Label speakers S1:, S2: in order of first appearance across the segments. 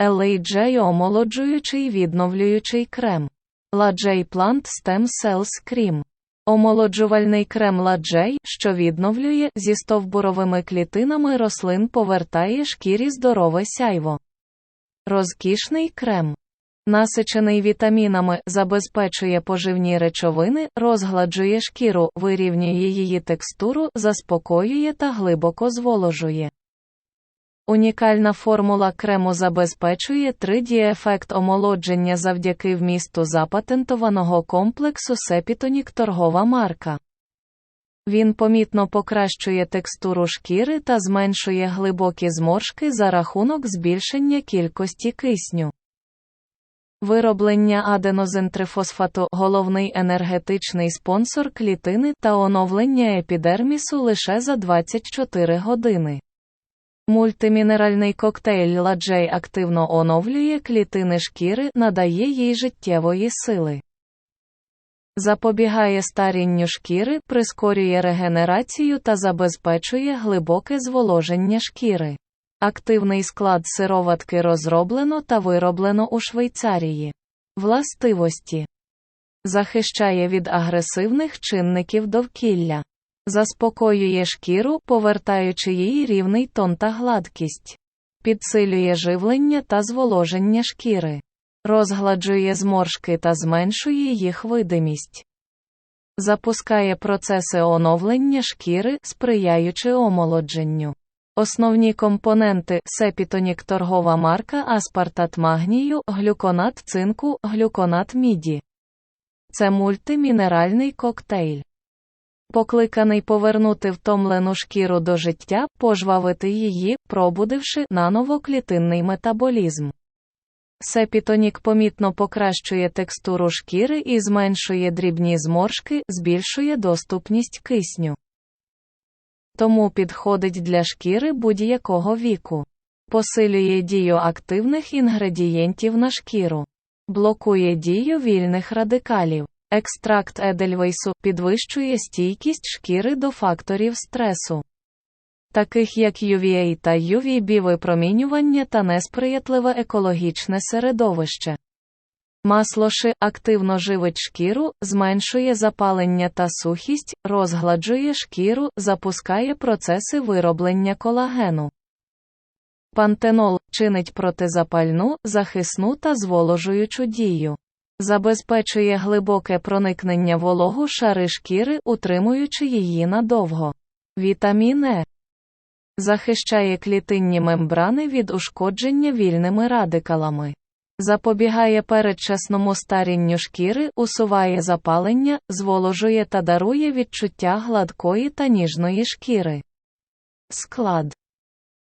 S1: LAJ омолоджуючий відновлюючий крем. LAJ Plant Stem Cells Cream. Омолоджувальний крем LAJ, що відновлює зі стовбуровими клітинами рослин повертає шкірі здорове сяйво. Розкішний крем. Насичений вітамінами, забезпечує поживні речовини, розгладжує шкіру, вирівнює її текстуру, заспокоює та глибоко зволожує. Унікальна формула крему забезпечує 3D-ефект омолодження завдяки вмісту запатентованого комплексу Сепітонік торгова марка. Він помітно покращує текстуру шкіри та зменшує глибокі зморшки за рахунок збільшення кількості кисню. Вироблення аденозентрифосфату – головний енергетичний спонсор клітини та оновлення епідермісу лише за 24 години. Мультимінеральний коктейль Ладжей активно оновлює клітини шкіри, надає їй життєвої сили. Запобігає старінню шкіри, прискорює регенерацію та забезпечує глибоке зволоження шкіри. Активний склад сироватки розроблено та вироблено у Швейцарії. Властивості захищає від агресивних чинників довкілля, заспокоює шкіру, повертаючи їй рівний тон та гладкість, підсилює живлення та зволоження шкіри, розгладжує зморшки та зменшує їх видимість. Запускає процеси оновлення шкіри, сприяючи омолодженню. Основні компоненти Сепітонік торгова марка аспартат магнію, глюконат цинку, глюконат міді. Це мультимінеральний коктейль. Покликаний повернути втомлену шкіру до життя, пожвавити її, пробудивши наново клітинний метаболізм. Сепітонік помітно покращує текстуру шкіри і зменшує дрібні зморшки, збільшує доступність кисню тому підходить для шкіри будь-якого віку. Посилює дію активних інгредієнтів на шкіру, блокує дію вільних радикалів. Екстракт Едельвейсу підвищує стійкість шкіри до факторів стресу, таких як UVA та UVB випромінювання та несприятливе екологічне середовище. Масло ши активно живить шкіру, зменшує запалення та сухість, розгладжує шкіру, запускає процеси вироблення колагену. Пантенол чинить протизапальну, захисну та зволожуючу дію. Забезпечує глибоке проникнення вологу шари шкіри, утримуючи її надовго. Вітамін Е захищає клітинні мембрани від ушкодження вільними радикалами. Запобігає передчасному старінню шкіри, усуває запалення, зволожує та дарує відчуття гладкої та ніжної шкіри. Склад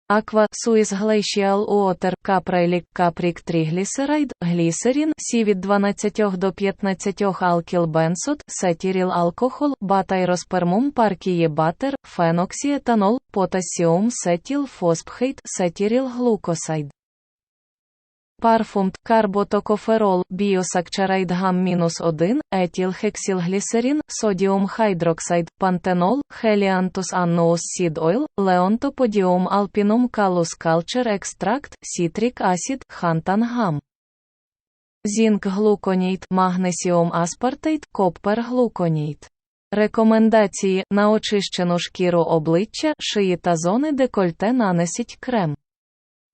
S1: Aqua Suis Glacial Water капрайлік, капрік Triglyceride Глісерін Сі від 12 до 15 алкілбенсот Сетіріл алкохол Батайроспермум паркіє батер Феноксіетанол Потасіум сетіл фоспхейт, Сетіріл глукосайд Парфумт, карботокоферол, біосакчарайд гам-1, етілхексілглісерін, содіум хайдроксайд, пантенол, хеліантус анноус сід ойл, леонтоподіум алпінум калус калчер екстракт, сітрік асід, хантангам. Зінк глуконійт, магнесіум аспартейт, коппер глуконійт. Рекомендації на очищену шкіру обличчя, шиї та зони декольте нанесіть крем.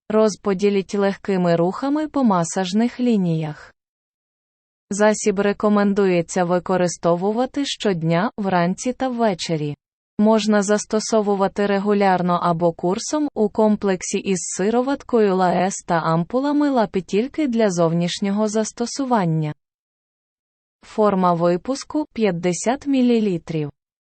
S1: Розподіліть легкими рухами по масажних лініях. Засіб рекомендується використовувати щодня, вранці та ввечері. Можна застосовувати регулярно або курсом у комплексі із сироваткою лаес та ампулами лапетільки для зовнішнього застосування. Форма випуску 50 мл.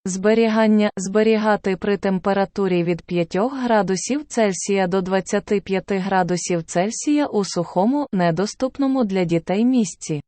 S1: Зберігання зберігати при температурі від 5 градусів Цельсія до 25 градусів Цельсія у сухому, недоступному для дітей місці.